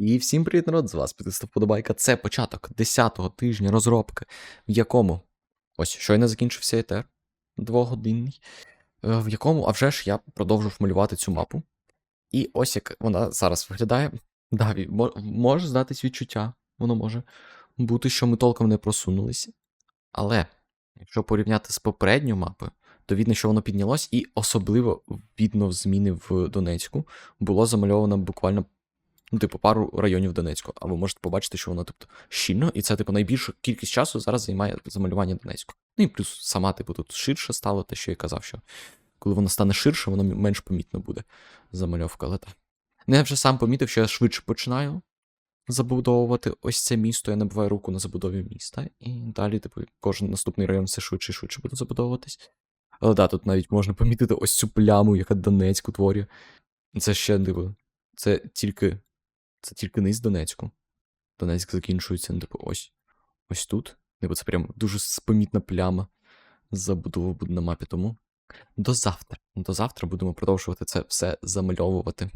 І всім привіт, народ, з вас підписав Подобайка. Це початок 10-го тижня розробки, в якому ось щойно закінчився етер двогодинний, е, в якому, а вже ж я продовжив малювати цю мапу. І ось як вона зараз виглядає. Да, може здатись відчуття, воно може бути, що ми толком не просунулися. Але якщо порівняти з попередньою мапою, то видно, що воно піднялось, і особливо видно зміни в Донецьку. Було замальовано буквально ну, типу, пару районів Донецьку. А ви можете побачити, що воно, тобто, щільно, і це, типу, найбільшу кількість часу зараз займає замалювання Донецьку. Ну і плюс сама, типу, тут ширше стало, те, що я казав, що коли воно стане ширше, воно менш помітно буде замальовка, але так. Ну, я вже сам помітив, що я швидше починаю забудовувати ось це місто, я набиваю руку на забудові міста, і далі, типу, кожен наступний район все швидше і швидше буде забудовуватись. Але да, тут навіть можна помітити ось цю пляму, яка Донецьк утворює. Це ще, типу, це тільки. Це тільки низ Донецьку. Донецьк закінчується, ну, типу, ось. Ось тут. Типу, це прям дуже спомітна пляма забудова буде на мапі. Тому до завтра. До завтра будемо продовжувати це все замальовувати.